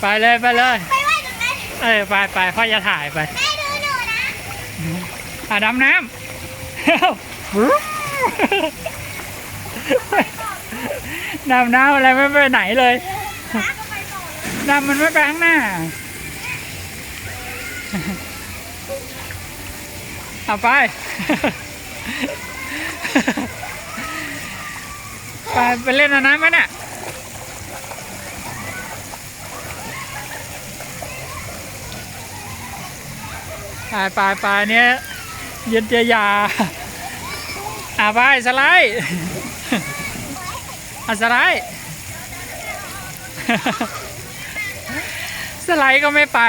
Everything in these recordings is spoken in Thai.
ไปเลยไปเลย ไปว่ายตรงนั้นเออไปไปพ่อจะถ่ายไปแม่ดูหนูนะอะดำน้ำดำน้ำอะไรไม่ไปไหนเลยขาก็ไปต่อเลยดำมันไม่ไปข้างหน้าเอาไป ไปไปเล่นอันนั้นไหมเนี่ย ไปไปไปเนี้ยยึดเจียยาอะไปสไลด์อะสไลด์สไลด์ก็ไม่ไป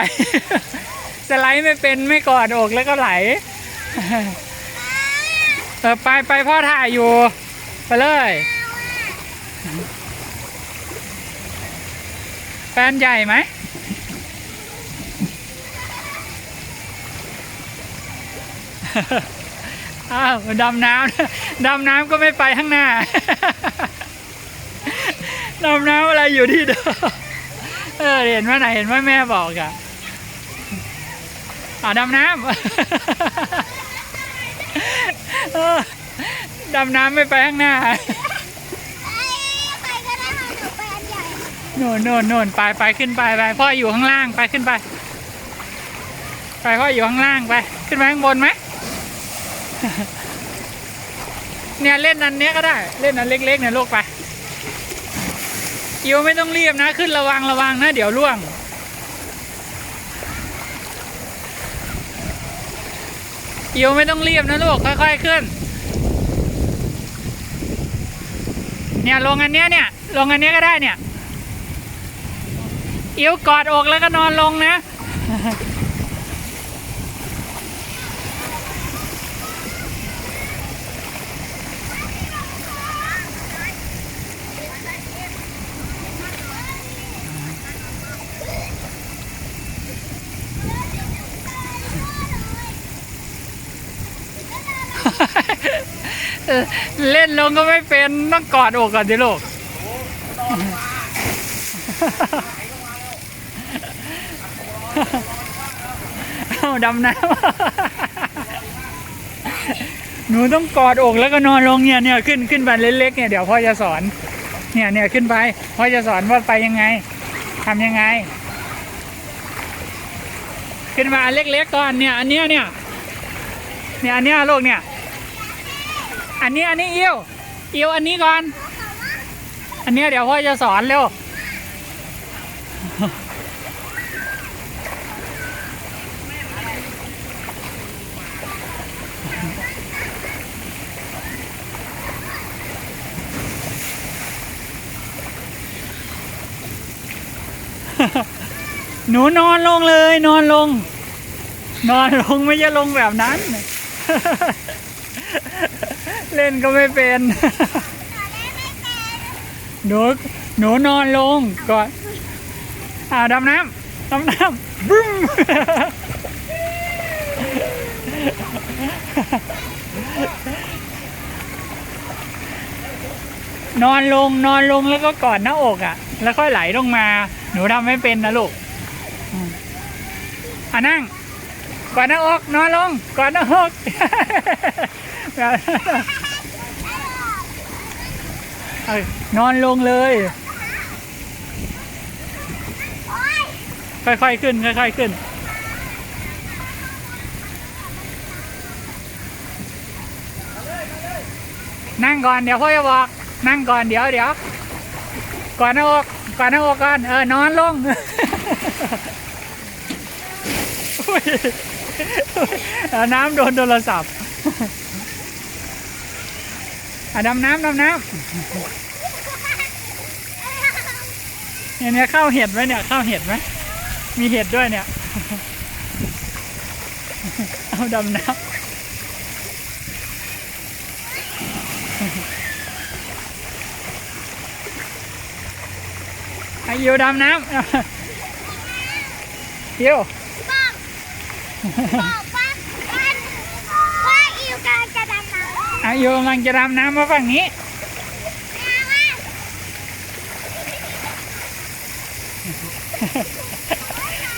สไลด์ไม่เป็นไม่กอดอกแล้วก็ไหลเออไปไปพ่อถ่ายอยู่ ไปเลย แฟนใหญ่ไหม อ้าวดำน้ำดำน้ำก็ไม่ไปข้างหน้าดำน้ำอะไรอยู่ที่เดิมเออเห็นว่าไหนเห็นว่าแม่บอกอะอ่าดำน้ำเออดำน้ำไม่ไปข้างหน้าเอ้ยใครก็ได้มาหนูแฟนใหญ่โน่นโน่นโน่นไปไปขึ้นไปไปพ่ออยู่ข้างล่างไปขึ้นไป ไปพ่ออยู่ข้างล่างไป ขึ้นไปข้างบนไหม เนี่ยเล่นอันเนี้ยก็ได้ เล่นอันเล็กๆเนี่ยลูกไปอิวไม่ต้องรีบนะ ขึ้นระวังระวังนะ เดี๋ยวล่วง อิวไม่ต้องรีบนะลูกค่อยๆขึ้น เนี่ยลงอันเนี้ยเนี่ยลงอันเนี้ยก็ได้เนี่ยอิวกอดอกแล้วก็นอนลงนะ เล่นลงก็ไม่เป็นต้องกอดอกก่อนสิลูกเอาดำน้ำหนูต้องกอดอกแล้วก็นอนลงเนี่ยเนี่ยขึ้นขึ้นไปเล็กๆเนี่ยเดี๋ยวพ่อจะสอน เนี่ยเนี่ยขึ้นไปพ่อจะสอนว่าไปยังไงทำยังไง ขึ้นมาเล็กๆก่อนเนี่ยอันเนี้ยเนี่ยเนี่ยอันเนี้ยโลกเนี่ย อันนี้อันนี้เอี้ยวเอี้ยวอันนี้ก่อน อันนี้เดี๋ยวพ่อจะสอนเร็ว หนูนอนลงเลย นอนลง นอนลงไม่ใช่ลงแบบนั้น เล่นก็ไม่เป็น หนูหนูนอนลงก่อน อ่าดำน้ำดำน้ำบึ้มนอนลงนอนลงแล้วก็กอดหน้าอกอะ แล้วค่อยไหลลงมา หนูทำไม่เป็นนะลูกอะนั่งกอดหน้าอก นอนลงกอดหน้าอก นอนลงเลย ค่อยๆขึ้น ค่อยๆขึ้น นั่งก่อนเดี๋ยวพ่อจะบอก นั่งก่อนเดี๋ยวเดี๋ยวก่อนหน้าอกก่อนหน้าอกก่อนเออนอนลงน้ำโดนโทรศัพท์ อะดำน้ำดำน้ำเนี่ยเนี่ยข้าวเห็ดไหมเนี่ยข้าวเห็ดไหมมีเห็ดด้วยเนี่ย เอาดำน้ำไอายิวดำน้ำยิวบอกบอกว่าว่าว่าอิวกำลังจะดำน้ำ อายิวกำลังจะดำน้ำมาฝั่งนี้แม่ว่า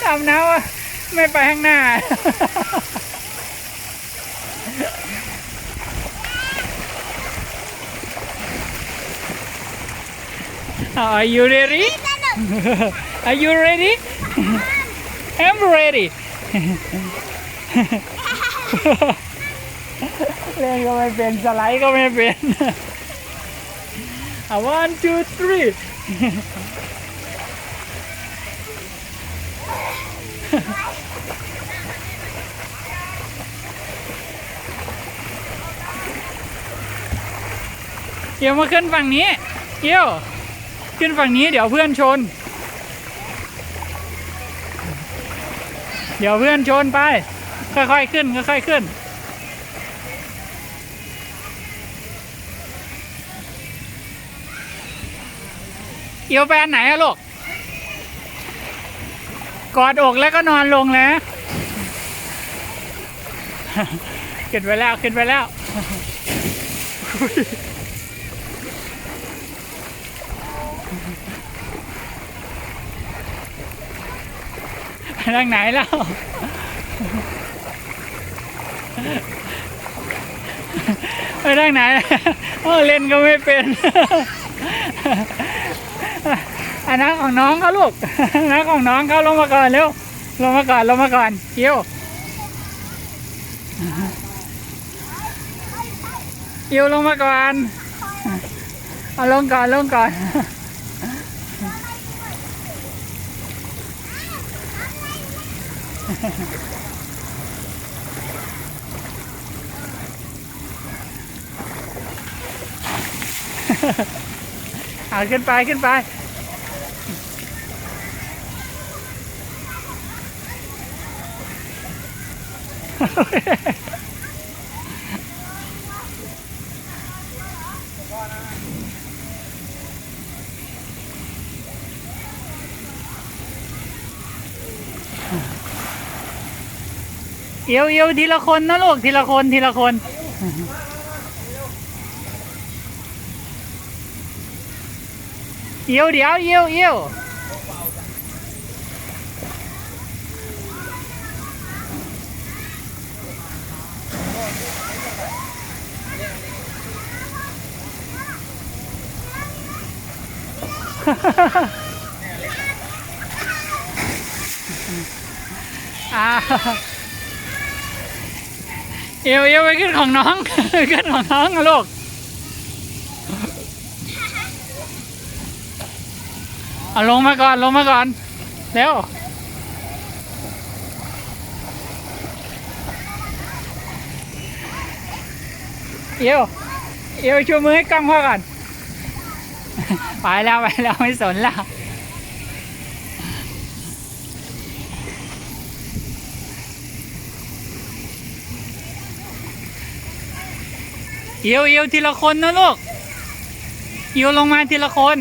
ดำน้ำว่าไม่ไปข้างหน้า Are you ready? สนุก Are you ready? I'm ready. เล่นก็ไม่เป็นสไลด์ก็ไม่เป็นอะ one two three เดี๋ยวมาขึ้นฝั่งนี้เกี่ยวขึ้นฝั่งนี้เดี๋ยวเพื่อนชน เดี๋ยวเพื่อนชนไป ค่อยๆขึ้นค่อยๆขึ้น เอียวแปนไหนอะลูก กอดอกแล้วก็นอนลงแล้วขึ้นไปแล้วขึ้นไปแล้ว ไปทางไหนแล้วไปทางไหนโอ้เล่นก็ไม่เป็น นนั้นของน้องเขาลูกอันนั้นของน้องเขาลงมาก่อนเร็วลงมาก่อนลงมาก่อนเกี้ยวเกี้ยวลงมาก่อนเอาลงก่อนลงก่อนเอาขึ้นไปขึ้นไป เอียวเอียวทีละคนนะลูกทีละคนทีละคน เอียวเดี๋ยวเอียวเอียว เอวเอวไปขึ้นของน้องขึ้นของน้องลูกเอาลงมาก่อน ลงมาก่อน เร็วเอวเอวชูมือให้กล้องพ่อก่อน ไปแล้วไปแล้วไม่สนแล้วเอียวเอียวทีละคนนะลูกเอียวลงมาทีละคน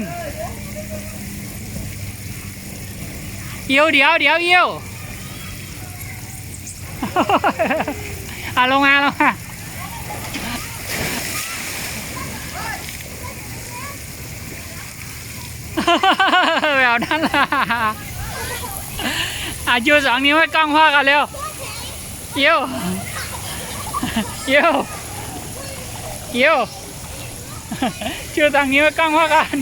เอียวเดี๋ยวเดี๋ยวเอียวอะลงมาลงมา แบบนั้นล่ะอะจูสองนิ้วให้กล้องพ่อกันเร็วเอียวเอียวเกี่ยวชูสองนิ้วให้กล้องพ่อกัน